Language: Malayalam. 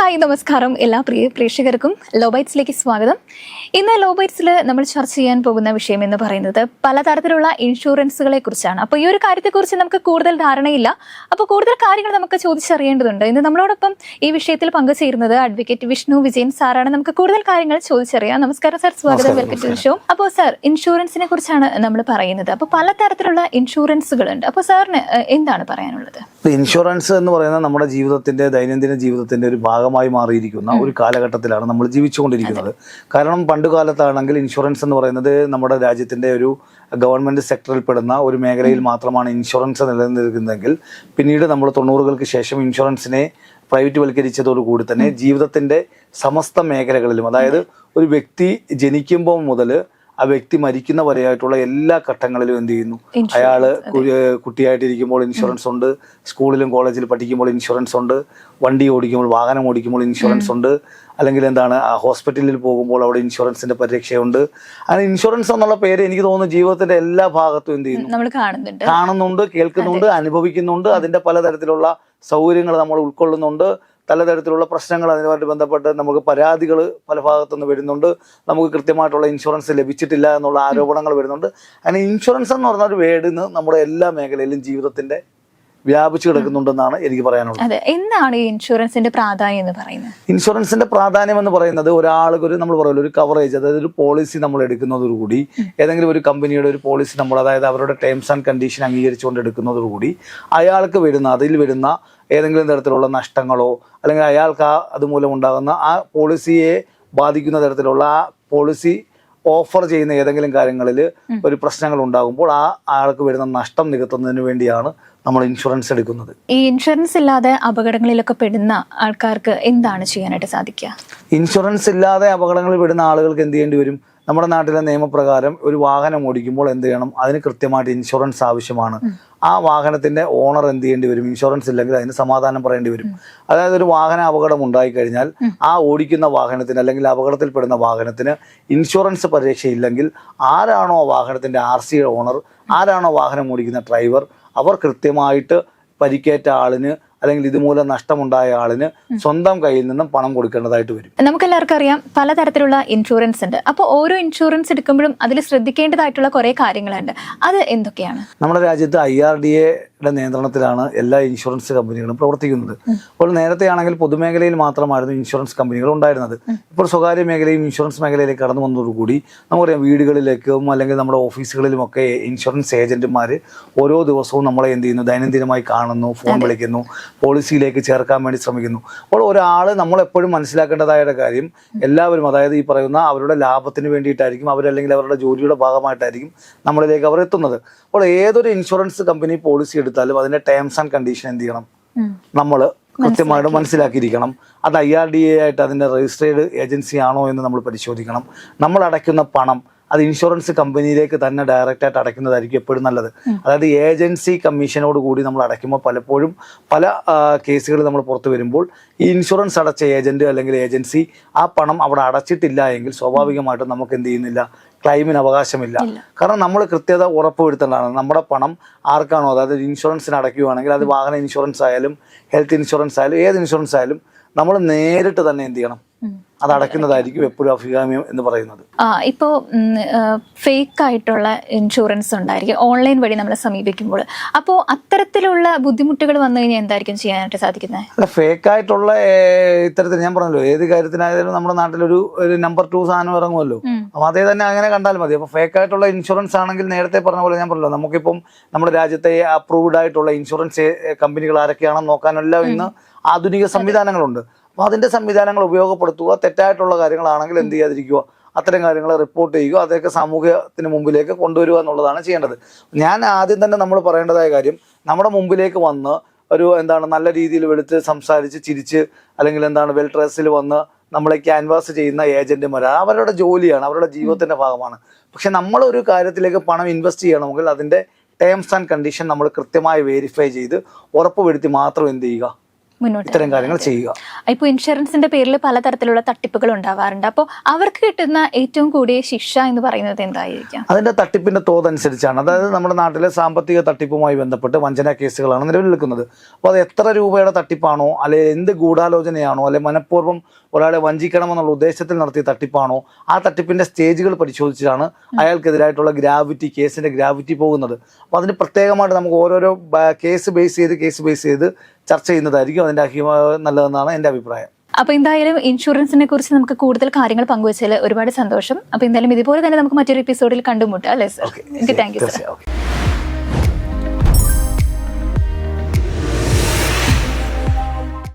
ഹായ് നമസ്കാരം. എല്ലാ പ്രിയ പ്രേക്ഷകർക്കും ലോബൈറ്റ്സിലേക്ക് സ്വാഗതം. ഇന്ന് ലോബൈറ്റ്സിൽ നമ്മൾ ചർച്ച ചെയ്യാൻ പോകുന്ന വിഷയം എന്ന് പറയുന്നത് പലതരത്തിലുള്ള ഇൻഷുറൻസുകളെ കുറിച്ചാണ്. അപ്പോൾ ഈ ഒരു കാര്യത്തെക്കുറിച്ച് നമുക്ക് കൂടുതൽ ധാരണയില്ല. അപ്പോൾ കൂടുതൽ കാര്യങ്ങൾ നമുക്ക് ചോദിച്ചറിയേണ്ടതുണ്ട്. ഇന്ന് നമ്മളോടൊപ്പം ഈ വിഷയത്തിൽ പങ്കുചേരുന്നത് അഡ്വക്കേറ്റ് വിഷ്ണു വിജയൻ സാറാണ്. നമുക്ക് കൂടുതൽ കാര്യങ്ങൾ ചോദിച്ചറിയാം. നമസ്കാരം സാർ. സ്വാഗതം. Welcome to show. അപ്പോൾ സാർ ഇൻഷുറൻസിനെ കുറിച്ചാണ് നമ്മൾ പറയുന്നത്. അപ്പോൾ പലതരത്തിലുള്ള ഇൻഷുറൻസുകളുണ്ട്. അപ്പോൾ സാറിന് എന്താണ് പറയാനുള്ളത്? ഇൻഷുറൻസ് എന്ന് പറയുന്നത് നമ്മുടെ ജീവിതത്തിന്റെ ദൈനംദിന ജീവിതത്തിന്റെ ഒരു ഭാഗമായി മാറിയിരിക്കുന്ന ഒരു കാലഘട്ടത്തിലാണ് നമ്മൾ ജീവിച്ചുകൊണ്ടിരിക്കുന്നത്. കാരണം പണ്ട് കാലത്താണെങ്കിൽ ഇൻഷുറൻസ് എന്ന് പറയുന്നത് നമ്മുടെ രാജ്യത്തിന്റെ ഒരു ഗവൺമെന്റ് സെക്ടറിൽ പെടുന്ന ഒരു മേഖലയിൽ മാത്രമാണ് ഇൻഷുറൻസ് നിലനിൽക്കുന്നതെങ്കിൽ പിന്നീട് നമ്മൾ തൊണ്ണൂറുകൾക്ക് ശേഷം ഇൻഷുറൻസിനെ പ്രൈവറ്റ് വൽക്കരിച്ചതോടുകൂടി തന്നെ ജീവിതത്തിന്റെ സമസ്ത മേഖലകളിലും അതായത് ഒരു വ്യക്തി ജനിക്കുമ്പോൾ മുതൽ ആ വ്യക്തി മരിക്കുന്ന വരെയായിട്ടുള്ള എല്ലാ ഘട്ടങ്ങളിലും എന്ത് ചെയ്യുന്നു? അയാൾ കുട്ടിയായിട്ടിരിക്കുമ്പോൾ ഇൻഷുറൻസ് ഉണ്ട്. സ്കൂളിലും കോളേജിലും പഠിക്കുമ്പോൾ ഇൻഷുറൻസ് ഉണ്ട്. വണ്ടി ഓടിക്കുമ്പോൾ വാഹനം ഓടിക്കുമ്പോൾ ഇൻഷുറൻസ് ഉണ്ട്. അല്ലെങ്കിൽ എന്താണ് ആ ഹോസ്പിറ്റലിൽ പോകുമ്പോൾ അവിടെ ഇൻഷുറൻസിന്റെ പരിരക്ഷയുണ്ട്. അങ്ങനെ ഇൻഷുറൻസ് എന്നുള്ള പേര് എനിക്ക് തോന്നുന്നു ജീവിതത്തിന്റെ എല്ലാ ഭാഗത്തും എന്ത് ചെയ്യുന്നു? കാണുന്നുണ്ട്. കേൾക്കുന്നുണ്ട് അനുഭവിക്കുന്നുണ്ട്. അതിന്റെ പലതരത്തിലുള്ള സൗകര്യങ്ങൾ നമ്മൾ ഉൾക്കൊള്ളുന്നുണ്ട്. പലതരത്തിലുള്ള പ്രശ്നങ്ങൾ അതിനുമായിട്ട് ബന്ധപ്പെട്ട് നമുക്ക് പരാതികൾ പല ഭാഗത്തുനിന്ന് വരുന്നുണ്ട്. നമുക്ക് കൃത്യമായിട്ടുള്ള ഇൻഷുറൻസ് ലഭിച്ചിട്ടില്ല എന്നുള്ള ആരോപണങ്ങൾ വരുന്നുണ്ട്. അങ്ങനെ ഇൻഷുറൻസ് എന്ന് പറഞ്ഞ ഒരു വേർഡിന് നമ്മുടെ എല്ലാ മേഖലയിലും ജീവിതത്തിന്റെ വ്യാപിച്ചു കിടക്കുന്നുണ്ടെന്നാണ് എനിക്ക് പറയാനുള്ളത്. എന്താണ് ഈ ഇൻഷുറൻസിന്റെ പ്രാധാന്യം എന്ന് പറയുന്നത്? ഇൻഷുറൻസിന്റെ പ്രാധാന്യം എന്ന് പറയുന്നത് ഒരാൾക്ക് ഒരു നമ്മൾ പറയുമല്ലോ ഒരു കവറേജ് അതായത് ഒരു പോളിസി നമ്മൾ എടുക്കുന്നതോടുകൂടി ഏതെങ്കിലും ഒരു കമ്പനിയുടെ ഒരു പോളിസി നമ്മൾ അതായത് അവരുടെ ടേംസ് ആൻഡ് കണ്ടീഷൻ അംഗീകരിച്ചുകൊണ്ട് എടുക്കുന്നതോടുകൂടി അയാൾക്ക് വരുന്ന അതിൽ വരുന്ന ഏതെങ്കിലും തരത്തിലുള്ള നഷ്ടങ്ങളോ അല്ലെങ്കിൽ അയാൾക്ക് ആ അതുമൂലം ഉണ്ടാകുന്ന ആ പോളിസിയെ ബാധിക്കുന്ന തരത്തിലുള്ള ആ പോളിസി ഓഫർ ചെയ്യുന്ന ഏതെങ്കിലും കാര്യങ്ങളിൽ ഒരു പ്രശ്നങ്ങൾ ഉണ്ടാകുമ്പോൾ ആ ആൾക്ക് വരുന്ന നഷ്ടം നികത്തുന്നതിന് വേണ്ടിയാണ് നമ്മൾ ഇൻഷുറൻസ് എടുക്കുന്നത്. ഈ ഇൻഷുറൻസ് ഇല്ലാതെ അപകടങ്ങളിലൊക്കെ പെടുന്ന ആൾക്കാർക്ക് എന്താണ് ചെയ്യാനായിട്ട് സാധിക്കുക? ഇൻഷുറൻസ് ഇല്ലാതെ അപകടങ്ങളിൽ പെടുന്ന ആളുകൾക്ക് എന്ത് ചെയ്യേണ്ടി വരും? നമ്മുടെ നാട്ടിലെ നിയമപ്രകാരം ഒരു വാഹനം ഓടിക്കുമ്പോൾ എന്ത് ചെയ്യണം? അതിന് കൃത്യമായിട്ട് ഇൻഷുറൻസ് ആവശ്യമാണ്. ആ വാഹനത്തിന്റെ ഓണർ എന്ത് ചെയ്യേണ്ടി വരും? ഇൻഷുറൻസ് ഇല്ലെങ്കിൽ അതിന് സമാധാനം പറയേണ്ടി വരും. അതായത് ഒരു വാഹന അപകടം ഉണ്ടായി കഴിഞ്ഞാൽ ആ ഓടിക്കുന്ന വാഹനത്തിന് അല്ലെങ്കിൽ അപകടത്തിൽപ്പെടുന്ന വാഹനത്തിന് ഇൻഷുറൻസ് പരിരക്ഷയില്ലെങ്കിൽ ആരാണോ ആ വാഹനത്തിന്റെ ആർ സി ഓണർ ആരാണോ വാഹനം ഓടിക്കുന്ന ഡ്രൈവർ അവർ കൃത്യമായിട്ട് പരിക്കേറ്റ ആളിന് അല്ലെങ്കിൽ ഇതുമൂലം നഷ്ടമുണ്ടായ ആളിന് സ്വന്തം കയ്യിൽ നിന്നും പണം കൊടുക്കേണ്ടതായിട്ട് വരും. നമുക്കെല്ലാവർക്കും അറിയാം പലതരത്തിലുള്ള ഇൻഷുറൻസ് ഉണ്ട്. അപ്പോൾ ഓരോ ഇൻഷുറൻസ് എടുക്കുമ്പോഴും അതിൽ ശ്രദ്ധിക്കേണ്ടതായിട്ടുള്ള കുറേ കാര്യങ്ങളുണ്ട്. അത് എന്തൊക്കെയാണ്? നമ്മുടെ രാജ്യത്ത് ഐ ആർ ഡി എയുടെ നിയന്ത്രണത്തിലാണ് എല്ലാ ഇൻഷുറൻസ് കമ്പനികളും പ്രവർത്തിക്കുന്നത്. അപ്പോൾ നേരത്തെ ആണെങ്കിൽ പൊതുമേഖലയിൽ മാത്രമായിരുന്നു ഇൻഷുറൻസ് കമ്പനികൾ ഉണ്ടായിരുന്നത്. ഇപ്പോൾ സ്വകാര്യ മേഖലയും ഇൻഷുറൻസ് മേഖലയിലേക്ക് കടന്നു വന്നതോടുകൂടി നമുക്കറിയാം വീടുകളിലേക്കും അല്ലെങ്കിൽ നമ്മുടെ ഓഫീസുകളിലുമൊക്കെ ഇൻഷുറൻസ് ഏജന്റുമാർ ഓരോ ദിവസവും നമ്മളെ എന്ത് ചെയ്യുന്നു? ദൈനംദിനമായി കാണുന്നു ഫോൺ വിളിക്കുന്നു പോളിസിയിലേക്ക് ചേർക്കാൻ വേണ്ടി ശ്രമിക്കുന്നു. അപ്പോൾ ഒരാൾ നമ്മളെപ്പോഴും മനസ്സിലാക്കേണ്ടതായ കാര്യം എല്ലാവരും അതായത് ഈ പറയുന്ന അവരുടെ ലാഭത്തിന് വേണ്ടിയിട്ടായിരിക്കും അവരല്ലെങ്കിൽ അവരുടെ ജോലിയുടെ ഭാഗമായിട്ടായിരിക്കും നമ്മളിലേക്ക് അവർ എത്തുന്നത്. അപ്പോൾ ഏതൊരു ഇൻഷുറൻസ് കമ്പനി പോളിസി എടുത്താലും അതിന്റെ ടേംസ് ആൻഡ് കണ്ടീഷൻ എന്ത് ചെയ്യണം. നമ്മൾ കൃത്യമായിട്ട് മനസ്സിലാക്കിയിരിക്കണം. അത് ഐ ആർ ഡി എ ആയിട്ട് അതിന്റെ രജിസ്ട്രേഡ് ഏജൻസി ആണോ എന്ന് നമ്മൾ പരിശോധിക്കണം. നമ്മൾ അടയ്ക്കുന്ന പണം അത് ഇൻഷുറൻസ് കമ്പനിയിലേക്ക് തന്നെ ഡയറക്റ്റ് ആയിട്ട് അടയ്ക്കുന്നതായിരിക്കും എപ്പോഴും നല്ലത്. അതായത് ഏജൻസി കമ്മീഷനോട് കൂടി നമ്മൾ അടയ്ക്കുമ്പോൾ പലപ്പോഴും പല കേസുകൾ നമ്മൾ പുറത്തു വരുമ്പോൾ ഈ ഇൻഷുറൻസ് അടച്ച ഏജന്റ് അല്ലെങ്കിൽ ഏജൻസി ആ പണം അവിടെ അടച്ചിട്ടില്ല എങ്കിൽ സ്വാഭാവികമായിട്ടും നമുക്ക് എന്ത് ചെയ്യുന്നില്ല? ക്ലൈമിന് അവകാശമില്ല. കാരണം നമ്മൾ കൃത്യത ഉറപ്പുവരുത്തേണ്ടതാണ്. നമ്മുടെ പണം ആർക്കാണോ? അതായത് ഇൻഷുറൻസിന് അടയ്ക്കുകയാണെങ്കിൽ അത് വാഹന ഇൻഷുറൻസ് ആയാലും ഹെൽത്ത് ഇൻഷുറൻസ് ആയാലും ഏത് ഇൻഷുറൻസ് ആയാലും നമ്മൾ നേരിട്ട് തന്നെ എന്ത് ചെയ്യണം? അത് അടയ്ക്കുന്നതായിരിക്കും എപ്പോഴും അഭികാമ്യം എന്ന് പറയുന്നത്. ആ ഇപ്പോൾ ഫേക്ക് ആയിട്ടുള്ള ഇൻഷുറൻസ് ഉണ്ടായിരിക്കും. ഓൺലൈൻ വഴി നമ്മളെ സമീപിക്കുമ്പോൾ. അപ്പോ അത്തരത്തിലുള്ള ബുദ്ധിമുട്ടുകൾ വന്നു കഴിഞ്ഞാൽ എന്തായിരിക്കും ചെയ്യാനായിട്ട് സാധിക്കുന്നത്? അല്ല ഫേക്ക് ആയിട്ടുള്ള ഇത്തരത്തിൽ ഞാൻ പറഞ്ഞല്ലോ ഏത് കാര്യത്തിനായാലും നമ്മുടെ നാട്ടിലൊരു ഒരു നമ്പർ ടു സാധനം ഇറങ്ങുമല്ലോ. അപ്പൊ അപ്പം അതേ തന്നെ അങ്ങനെ കണ്ടാൽ മതി. അപ്പോൾ ഫേക്ക് ആയിട്ടുള്ള ഇൻഷുറൻസ് ആണെങ്കിൽ നേരത്തെ പറഞ്ഞ പോലെ ഞാൻ പറഞ്ഞല്ലോ നമുക്കിപ്പം നമ്മുടെ രാജ്യത്തെ അപ്രൂവ്ഡ് ആയിട്ടുള്ള ഇൻഷുറൻസ് കമ്പനികൾ ആരൊക്കെയാണെന്ന് നോക്കാനല്ല ഇന്ന് ആധുനിക സംവിധാനങ്ങളുണ്ട്. അപ്പോൾ അതിന്റെ സംവിധാനങ്ങൾ ഉപയോഗപ്പെടുത്തുക തെറ്റായിട്ടുള്ള കാര്യങ്ങളാണെങ്കിൽ എന്ത് ചെയ്യാതിരിക്കുക അത്തരം കാര്യങ്ങൾ റിപ്പോർട്ട് ചെയ്യുക അതൊക്കെ സമൂഹത്തിന് മുമ്പിലേക്ക് കൊണ്ടുവരിക എന്നുള്ളതാണ് ചെയ്യേണ്ടത്. ഞാൻ ആദ്യം തന്നെ നമ്മൾ പറയേണ്ടതായ കാര്യം നമ്മുടെ മുമ്പിലേക്ക് വന്ന് ഒരു എന്താണ് നല്ല രീതിയിൽ വെളുത്ത് സംസാരിച്ച് ചിരിച്ച് അല്ലെങ്കിൽ എന്താണ് വെൽ ഡ്രസ്സിൽ വന്ന് നമ്മളെ ക്യാൻവാസ് ചെയ്യുന്ന ഏജന്റുമാർ അവരുടെ ജോലിയാണ് അവരുടെ ജീവിതത്തിന്റെ ഭാഗമാണ്. പക്ഷെ നമ്മൾ ഒരു കാര്യത്തിലേക്ക് പണം ഇൻവെസ്റ്റ് ചെയ്യണമെങ്കിൽ അതിന്റെ ടേംസ് ആൻഡ് കണ്ടീഷൻ നമ്മൾ കൃത്യമായി വെരിഫൈ ചെയ്ത് ഉറപ്പുവരുത്തി മാത്രം എന്ത് ചെയ്യുക? ഇത്തരം കാര്യങ്ങൾ ചെയ്യുക. ഇപ്പോൾ ഇൻഷുറൻസിന്റെ പേരിൽ പലതരത്തിലുള്ള തട്ടിപ്പുകൾ ഉണ്ടാവാറുണ്ട്. അപ്പോൾ അവർക്ക് കിട്ടുന്ന ഏറ്റവും കൂടിയ ശിക്ഷ എന്ന് പറയുന്നത് എന്തായിരിക്കാം? അതിന്റെ തട്ടിപ്പിന്റെ തോതനുസരിച്ചാണ് അതായത് നമ്മുടെ നാട്ടിലെ സാമ്പത്തിക തട്ടിപ്പുമായി ബന്ധപ്പെട്ട് വഞ്ചന കേസുകളാണ് നിലവിൽ നിൽക്കുന്നത്. അപ്പോൾ അത് എത്ര രൂപയുടെ തട്ടിപ്പാണോ അല്ലെങ്കിൽ എന്ത് ഗൂഢാലോചനയാണോ അല്ലെങ്കിൽ മനഃപൂർവം ഒരാളെ വഞ്ചിക്കണമെന്നുള്ള ഉദ്ദേശത്തിൽ നടത്തിയ തട്ടിപ്പാണോ ആ തട്ടിപ്പിന്റെ സ്റ്റേജുകൾ പരിശോധിച്ചിട്ടാണ് അയാൾക്കെതിരായിട്ടുള്ള ഗ്രാവിറ്റി കേസിന്റെ ഗ്രാവിറ്റി പോകുന്നത്. അപ്പോൾ അതിന് പ്രത്യേകമായിട്ട് നമുക്ക് ഓരോരോ കേസ് ബേസ് ചെയ്ത് കേസ് ബേസ് ചെയ്ത് ചർച്ച ചെയ്യുന്നതായിരിക്കും അതിന്റെ അഹിമ നല്ലതെന്നാണ് എന്റെ അഭിപ്രായം. അപ്പൊ എന്തായാലും ഇൻഷുറൻസിനെ കുറിച്ച് നമുക്ക് കൂടുതൽ കാര്യങ്ങൾ പങ്കുവച്ചതിൽ ഒരുപാട് സന്തോഷം. അപ്പൊ എന്തായാലും ഇതുപോലെ തന്നെ നമുക്ക് മറ്റൊരു എപ്പിസോഡിൽ കണ്ടുമുട്ടാം. അല്ലേ സർ താങ്ക് യു സർ